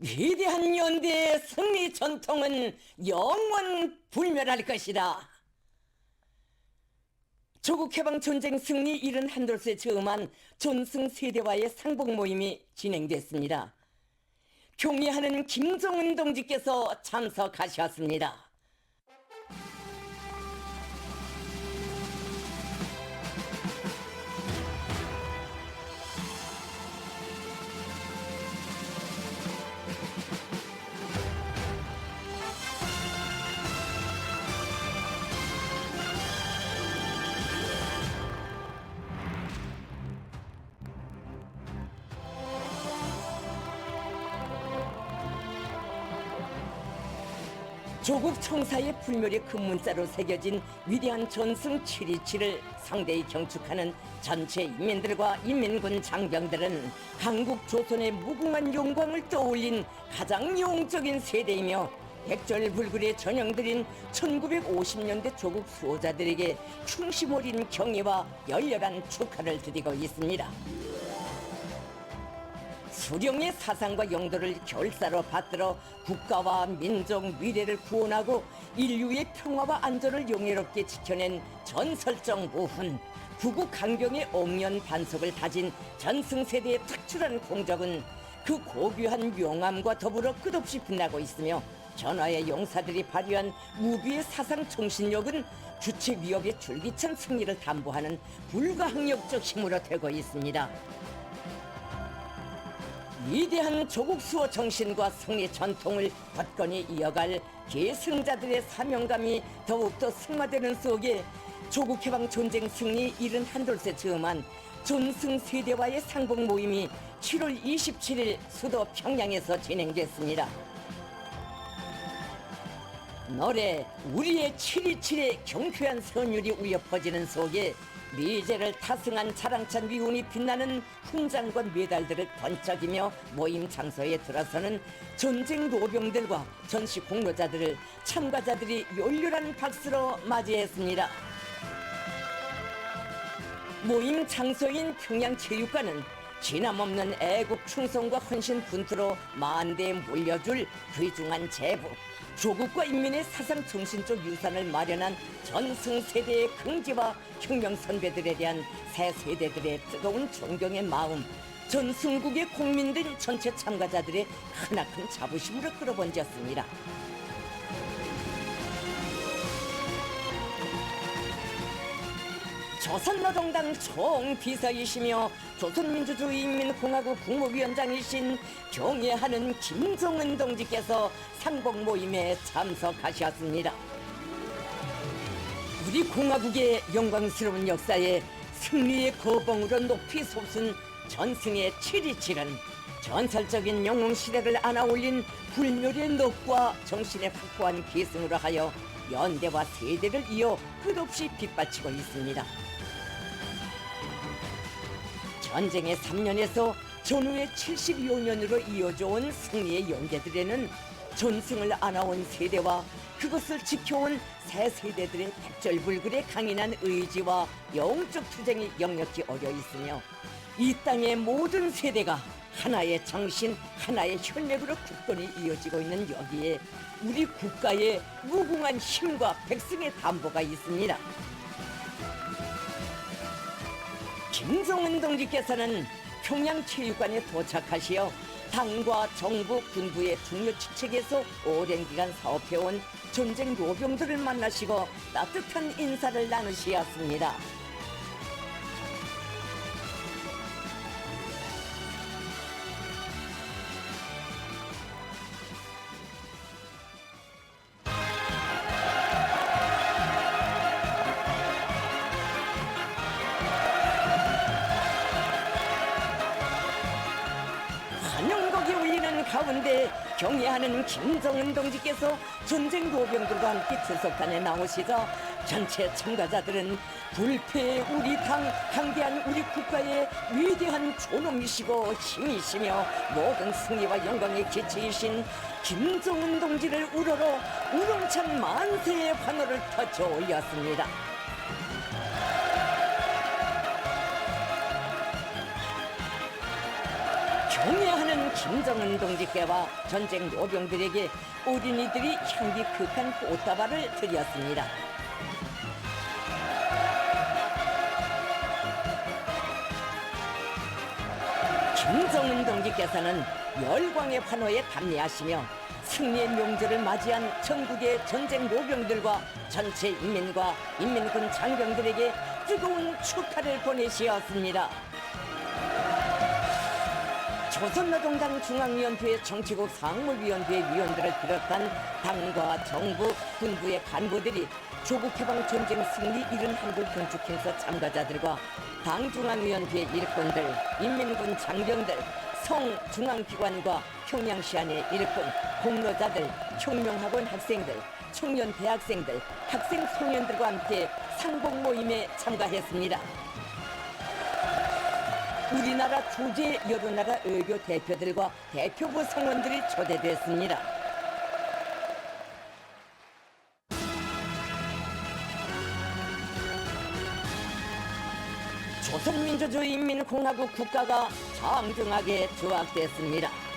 위대한 연대의 승리 전통은 영원 불멸할 것이다. 조국 해방 전쟁 승리 이른 한돌세 즈음한 존승 세대와의 상봉 모임이 진행됐습니다. 경의하는 김정은 동지께서 참석하셨습니다. 조국 청사의 불멸의 금문자로 새겨진 위대한 전승 727을 상대히 경축하는 전체 인민들과 인민군 장병들은 강국 조선의 무궁한 영광을 떠올린 가장 영적인 세대이며 백절불굴의 전형들인 1950년대 조국 수호자들에게 충심 어린 경의와 열렬한 축하를 드리고 있습니다. 수령의 사상과 영도를 결사로 받들어 국가와 민족 미래를 구원하고 인류의 평화와 안전을 영예롭게 지켜낸 전설적 무훈 구국 강경의 옥년 반석을 다진 전승세대의 특출한 공적은 그 고귀한 명암과 더불어 끝없이 빛나고 있으며 전하의 용사들이 발휘한 무비의 사상 정신력은 주체 위협의 줄기찬 승리를 담보하는 불가항력적 힘으로 되고 있습니다. 위대한 조국 수호 정신과 승리 전통을 굳건히 이어갈 계승자들의 사명감이 더욱더 승화되는 속에 조국 해방 전쟁 승리 이른 한돌세 즈음한 존승 세대와의 상봉 모임이 7월 27일 수도 평양에서 진행됐습니다. 노래 우리의 727의 경쾌한 선율이 울려 퍼지는 속에 미제를 탑승한 자랑찬 미운이 빛나는 훈장과 메달들을 번쩍이며 모임 장소에 들어서는 전쟁 노병들과 전시 공로자들을 참가자들이 열렬한 박수로 맞이했습니다. 모임 장소인 평양체육관은 진함없는 애국 충성과 헌신 분투로 만대에 물려줄 귀중한 제부 조국과 인민의 사상 정신적 유산을 마련한 전승 세대의 긍지와 혁명 선배들에 대한 새 세대들의 뜨거운 존경의 마음 전승국의 국민들 전체 참가자들의 크나큰 자부심으로 끌어번졌습니다. 조선노동당 총비서이시며 조선민주주의인민공화국 국무위원장이신 경애하는 김정은 동지께서 상봉 모임에 참석하셨습니다. 우리 공화국의 영광스러운 역사에 승리의 거봉으로 높이 솟은 전승의 727은 전설적인 영웅 시대를 안아올린 불멸의 넋과 정신의 확고한 기승으로 하여 연대와 세대를 이어 끝없이 빗받치고 있습니다. 전쟁의 3년에서 전후의 75년으로 이어져 온 승리의 연대들에는 전승을 안아온 세대와 그것을 지켜온 새 세대들의 백절불굴의 강인한 의지와 영적 투쟁이 역력히 어려 있으며 이 땅의 모든 세대가 하나의 정신, 하나의 혈맥으로 굳건히 이어지고 있는 여기에 우리 국가의 무궁한 힘과 백성의 담보가 있습니다. 김정은 동지께서는 평양체육관에 도착하시어 당과 정부, 군부의 중요 직책에서 오랜 기간 사업해온 전쟁 노병들을 만나시고 따뜻한 인사를 나누시었습니다. 가운데 경애하는 김정은 동지께서 전쟁 노병들과 함께 출석단에 나오시자 전체 참가자들은 불패의 우리 당 강대한 우리 국가의 위대한 존엄이시고 힘이시며 모든 승리와 영광의 기체이신 김정은 동지를 우러러 우렁찬 만세의 환호를 터쳐 올렸습니다. 경애하는 김정은 동지께와 전쟁 노병들에게 어린이들이 향기 극한 꽃다발을 드렸습니다. 김정은 동지께서는 열광의 환호에 담례하시며 승리의 명절을 맞이한 전국의 전쟁 노병들과 전체 인민과 인민군 장병들에게 뜨거운 축하를 보내시었습니다. 조선노동당 중앙위원회 정치국 상무위원회 위원들을 비롯한 당과 정부, 군부의 간부들이 조국 해방 전쟁 승리 71구 건축행사 참가자들과 당 중앙위원회 일꾼들, 인민군 장병들, 성 중앙기관과 평양시 안의 일꾼, 공로자들, 혁명학원 학생들, 청년 대학생들, 학생 소년들과 함께 상봉 모임에 참가했습니다. 우리나라 주재 여러 나라 외교 대표들과 대표부 성원들이 초대됐습니다. 조선민주주의인민공화국 국가가 정중하게 조약됐습니다.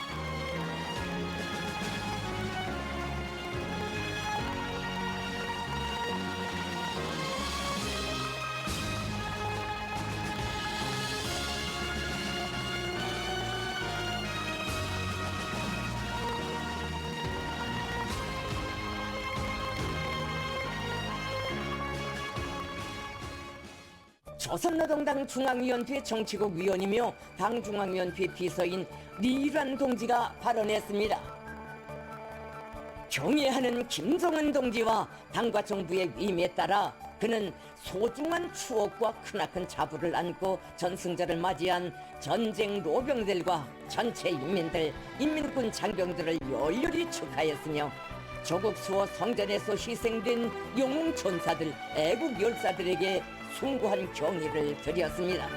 조선노동당 중앙위원회 정치국 위원이며 당 중앙위원회 비서인 리란 동지가 발언했습니다. 경애하는 김정은 동지와 당과 정부의 위임에 따라 그는 소중한 추억과 크나큰 자부를 안고 전승절을 맞이한 전쟁 노병들과 전체 인민들, 인민군 장병들을 열렬히 축하했으며 조국 수호 성전에서 희생된 영웅 전사들, 애국 열사들에게 숭고한 경의를 드렸습니다.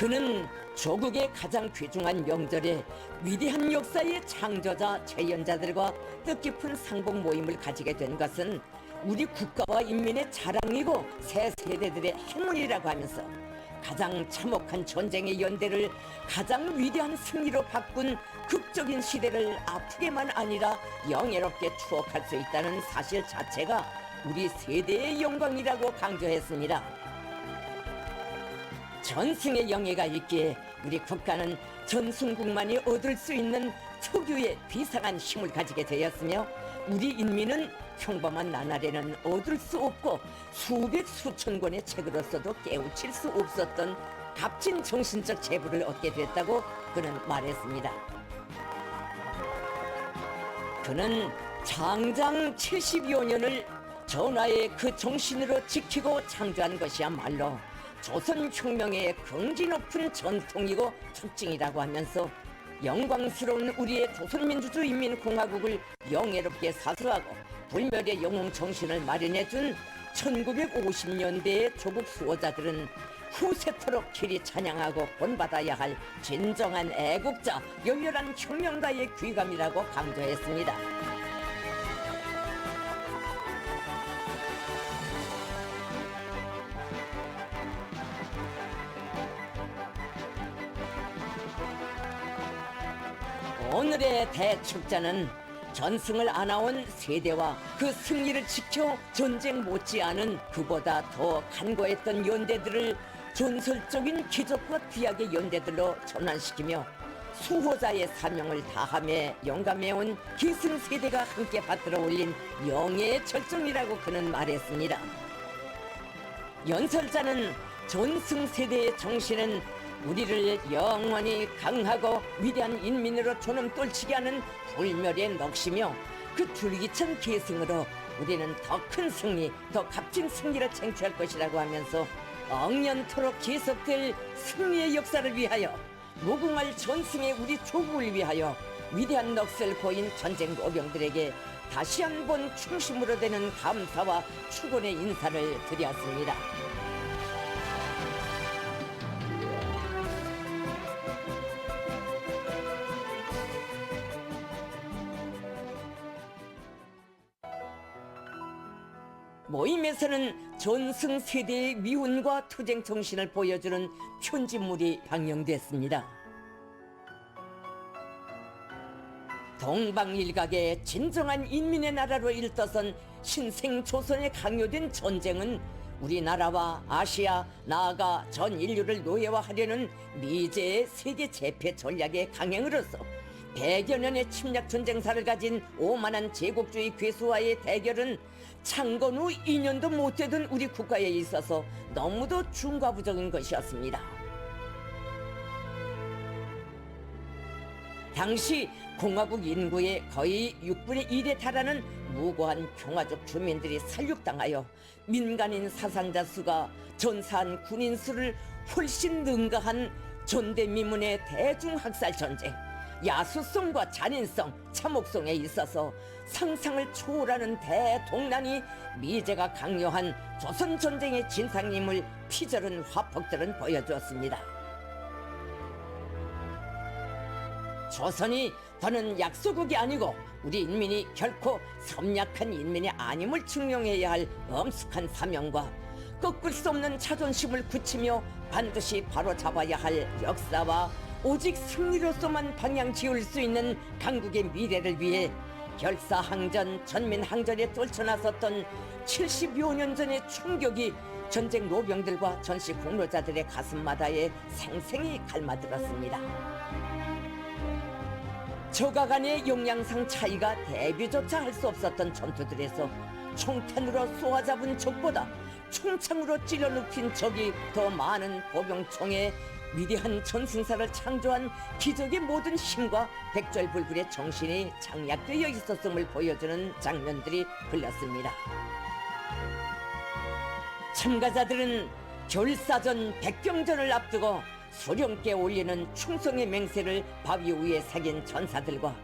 그는 조국의 가장 귀중한 명절에 위대한 역사의 창조자 재연자들과 뜻깊은 상봉 모임을 가지게 된 것은 우리 국가와 인민의 자랑이고 새 세대들의 행운이라고 하면서 가장 참혹한 전쟁의 연대를 가장 위대한 승리로 바꾼 극적인 시대를 아프게만 아니라 영예롭게 추억할 수 있다는 사실 자체가 우리 세대의 영광이라고 강조했습니다. 전승의 영예가 있기에 우리 국가는 전승국만이 얻을 수 있는 특유의 비상한 힘을 가지게 되었으며 우리 인민은 평범한 나날에는 얻을 수 없고 수백 수천 권의 책으로서도 깨우칠 수 없었던 값진 정신적 재부를 얻게 됐다고 그는 말했습니다. 그는 장장 70여 년을 전하의 그 정신으로 지키고 창조한 것이야말로 조선 혁명의 긍지 높은 전통이고 특징이라고 하면서 영광스러운 우리의 조선민주주의인민공화국을 영예롭게 사수하고 불멸의 영웅 정신을 마련해준 1950년대의 조국 수호자들은 후세토록 길이 찬양하고 본받아야 할 진정한 애국자, 열렬한 혁명가의 귀감이라고 강조했습니다. 오늘의 대축자는 전승을 안아온 세대와 그 승리를 지켜 전쟁 못지않은 그보다 더 간과했던 연대들을 전설적인 기적과 귀하의 연대들로 전환시키며 수호자의 사명을 다함에 영감해온 기승 세대가 함께 받들어 올린 영예의 절정이라고 그는 말했습니다. 연설자는 전승 세대의 정신은 우리를 영원히 강하고 위대한 인민으로 존엄 떨치게 하는 불멸의 넋이며 그 줄기찬 계승으로 우리는 더 큰 승리, 더 값진 승리를 쟁취할 것이라고 하면서 억년토록 계속될 승리의 역사를 위하여 무궁할 전승의 우리 조국을 위하여 위대한 넋을 보인 전쟁 노병들에게 다시 한번 충심으로 되는 감사와 축원의 인사를 드렸습니다. 모임에서는 전승 세대의 위훈과 투쟁 정신을 보여주는 편집물이 방영됐습니다. 동방 일각의 진정한 인민의 나라로 일떠선 신생 조선에 강요된 전쟁은 우리나라와 아시아 나아가 전 인류를 노예화하려는 미제의 세계 재패 전략의 강행으로서 100여 년의 침략 전쟁사를 가진 오만한 제국주의 괴수와의 대결은 창건 후 2년도 못 되던 우리 국가에 있어서 너무도 중과부적인 것이었습니다. 당시 공화국 인구의 거의 6분의 1에 달하는 무고한 평화적 주민들이 살육당하여 민간인 사상자 수가 전사한 군인 수를 훨씬 능가한 전대미문의 대중학살 전쟁, 야수성과 잔인성, 참혹성에 있어서 상상을 초월하는 대동란이 미제가 강요한 조선 전쟁의 진상임을 피저른 화폭들은 보여주었습니다. 조선이 더는 약소국이 아니고 우리 인민이 결코 섬약한 인민이 아님을 증명해야 할 엄숙한 사명과 꺾을 수 없는 자존심을 굳히며 반드시 바로잡아야 할 역사와 오직 승리로서만 방향 지을 수 있는 강국의 미래를 위해 결사항전 전민항전에 떨쳐나섰던 70여 년 전의 충격이 전쟁 노병들과 전시 공로자들의 가슴마다에 생생히 갈마들었습니다. 조가간의 용량상 차이가 대비조차 할 수 없었던 전투들에서 총탄으로 쏘아잡은 적보다 총창으로 찔러 눕힌 적이 더 많은 보병총에 위대한 전승사를 창조한 기적의 모든 힘과 백절불굴의 정신이 장약되어 있었음을 보여주는 장면들이 흘렀습니다. 참가자들은 결사전 백경전을 앞두고 수령께 올리는 충성의 맹세를 바위 위에 새긴 전사들과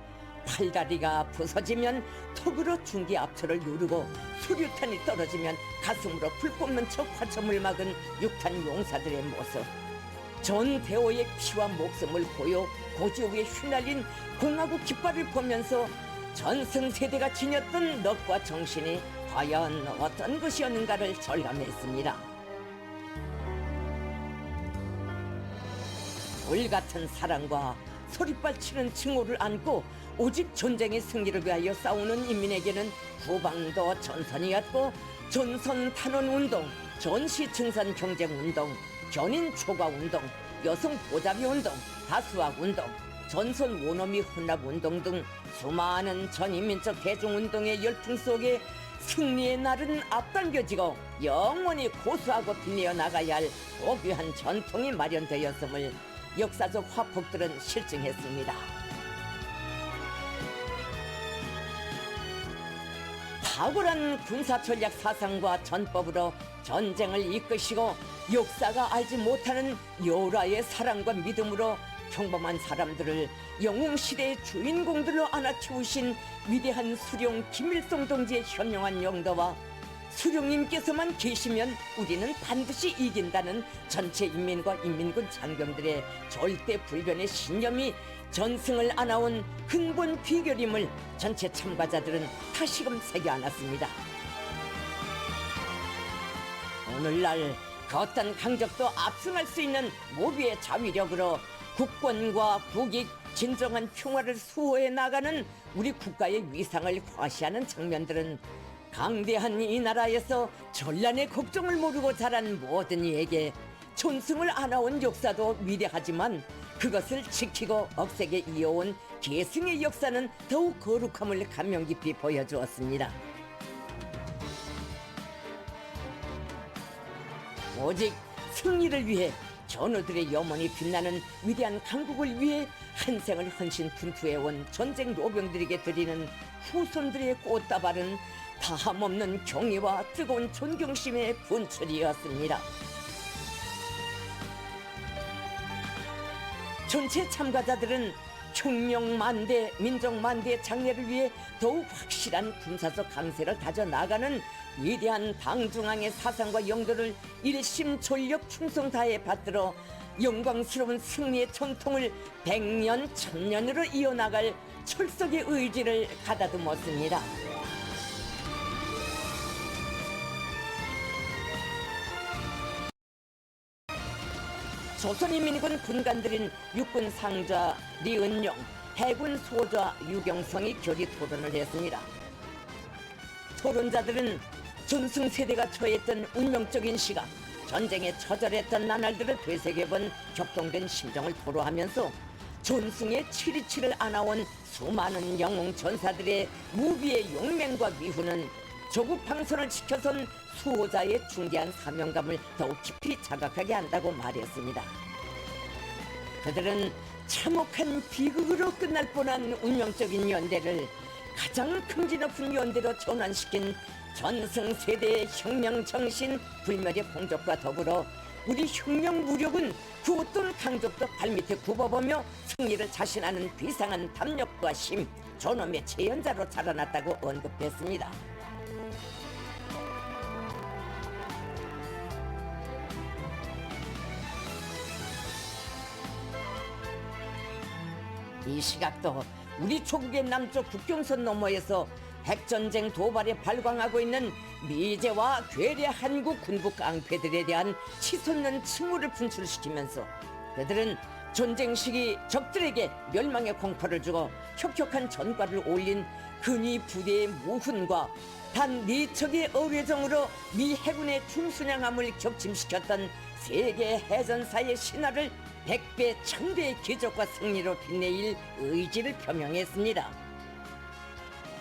팔다리가 부서지면 턱으로 중기 앞처를 누르고 수류탄이 떨어지면 가슴으로 불 뿜는 척 화점을 막은 육탄 용사들의 모습 전 대호의 피와 목숨을 보여 고지 위에 휘날린 공화국 깃발을 보면서 전승 세대가 지녔던 넋과 정신이 과연 어떤 것이었는가를 절감했습니다. 불같은 사랑과 소리빨 치는 칭호를 안고 오직 전쟁의 승리를 위하여 싸우는 인민에게는 후방도 전선이었고 전선 탄원 운동, 전시 증산 경쟁 운동, 견인 초과 운동, 여성 보자비 운동, 다수학 운동, 전선 원어미 혼납 운동 등 수많은 전인민적 대중 운동의 열풍 속에 승리의 날은 앞당겨지고 영원히 고수하고 빛내어 나가야 할 고귀한 전통이 마련되었음을 역사적 화폭들은 실증했습니다. 탁월한 군사 전략 사상과 전법으로 전쟁을 이끄시고 역사가 알지 못하는 여라의 사랑과 믿음으로 평범한 사람들을 영웅 시대의 주인공들로 안아 키우신 위대한 수령 김일성 동지의 현명한 영도와 수령님께서만 계시면 우리는 반드시 이긴다는 전체 인민과 인민군 장병들의 절대 불변의 신념이 전승을 안아온 근본 비결임을 전체 참가자들은 다시금 새겨 안았습니다. 오늘날 그 어떤 강적도 압승할 수 있는 모비의 자위력으로 국권과 국익, 진정한 평화를 수호해 나가는 우리 국가의 위상을 과시하는 장면들은 강대한 이 나라에서 전란의 걱정을 모르고 자란 모든 이에게 존승을 안아온 역사도 위대하지만 그것을 지키고 억세게 이어온 계승의 역사는 더욱 거룩함을 감명 깊이 보여주었습니다. 오직 승리를 위해 전우들의 염원이 빛나는 위대한 강국을 위해 한 생을 헌신 분투해온 전쟁 노병들에게 드리는 후손들의 꽃다발은 다함없는 경의와 뜨거운 존경심의 분출이었습니다. 전체 참가자들은 혁명만대, 민족만대의 장래를 위해 더욱 확실한 군사적 강세를 다져 나가는 위대한 당중앙의 사상과 영도를 일심전력 충성 다해 받들어 영광스러운 승리의 전통을 백년 천년으로 이어나갈 철석의 의지를 가다듬었습니다. 조선인민군 군관들인 육군 상좌 리은용, 해군 소좌 유경성이 결의 토론을 했습니다. 토론자들은 전승 세대가 처했던 운명적인 시각, 전쟁에 처절했던 나날들을 되새겨본 격동된 심정을 토로하면서 전승의 치리치를 안아온 수많은 영웅 전사들의 무비의 용맹과 미후는 조국 방선을 지켜선 수호자의 중대한 사명감을 더욱 깊이 자각하게 한다고 말했습니다. 그들은 참혹한 비극으로 끝날 뻔한 운명적인 연대를 가장 금지 높은 연대로 전환시킨 전승 세대의 혁명 정신 불멸의 공적과 더불어 우리 혁명 무력은 그 어떤 강적도 발밑에 굽어보며 승리를 자신하는 비상한 담력과 힘, 존엄의 재현자로 자라났다고 언급했습니다. 이 시각도 우리 조국의 남쪽 국경선 너머에서 핵전쟁 도발에 발광하고 있는 미제와 괴뢰 한국 군부 깡패들에 대한 치솟는 칭호를 분출시키면서 그들은 전쟁 시기 적들에게 멸망의 공포를 주고 혁혁한 전과를 올린 근위 부대의 무훈과 단 네 척의 어뢰정으로 미 해군의 중순양함을 격침시켰던 세계 해전사의 신화를 백배 천배의 기적과 승리로 빛내일 의지를 표명했습니다.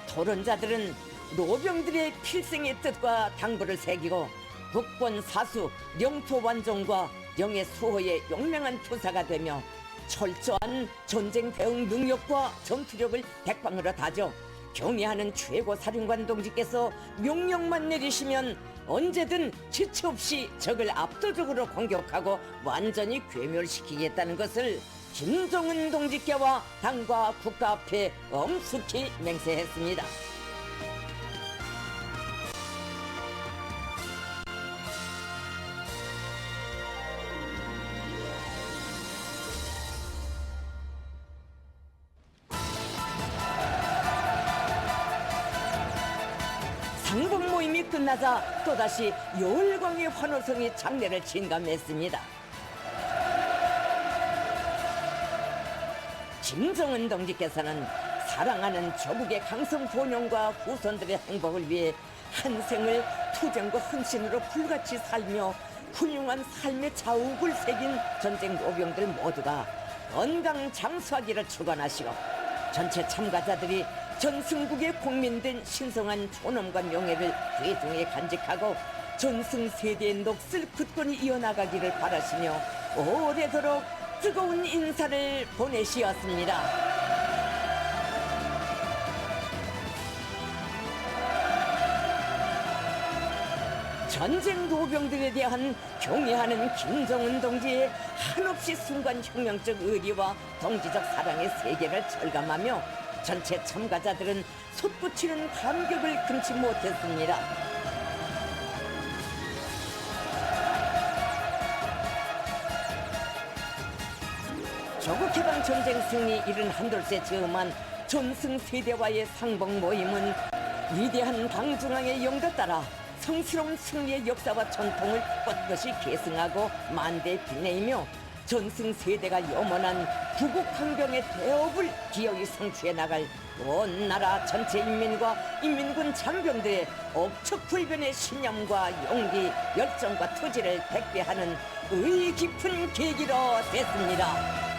토론자들은 노병들의 필생의 뜻과 당부를 새기고 국본 사수, 영토 완종과 영의 수호의 용맹한 투사가 되며 철저한 전쟁 대응 능력과 전투력을 백방으로 다져 경의하는 최고 사령관 동지께서 명령만 내리시면 언제든 지체 없이 적을 압도적으로 공격하고 완전히 괴멸시키겠다는 것을 김정은 동지께와 당과 국가 앞에 엄숙히 맹세했습니다. 모임이 끝나자 또다시 열광의 환호성이 장례를 진감했습니다. 김정은 동지께서는 사랑하는 조국의 강성 본영과 후손들의 행복을 위해 한 생을 투쟁과 헌신으로 불같이 살며 훌륭한 삶의 자욱을 새긴 전쟁 노병들 모두가 건강 장수하기를 축원하시고 전체 참가자들이 전승국의 국민된 신성한 존엄과 명예를 대중에 간직하고 전승 세대의 녹슬 굳건히 이어나가기를 바라시며 오래도록 뜨거운 인사를 보내시었습니다. 전쟁 노병들에 대한 경애하는 김정은 동지의 한없이 순간 혁명적 의리와 동지적 사랑의 세계를 절감하며 전체 참가자들은 솟구치는 감격을 금치 못했습니다. 조국 해방 전쟁 승리 이른 한돌세 즈음한 전승 세대와의 상봉 모임은 위대한 당중앙의 영도 따라 성스러운 승리의 역사와 전통을 뻣뻣이 계승하고 만대 빛내이며 전승 세대가 염원한 구국 항병의 대업을 기어이 성취해 나갈 온 나라 전체 인민과 인민군 장병들의 억척불변의 신념과 용기, 열정과 투지를 백배하는 의 깊은 계기로 됐습니다.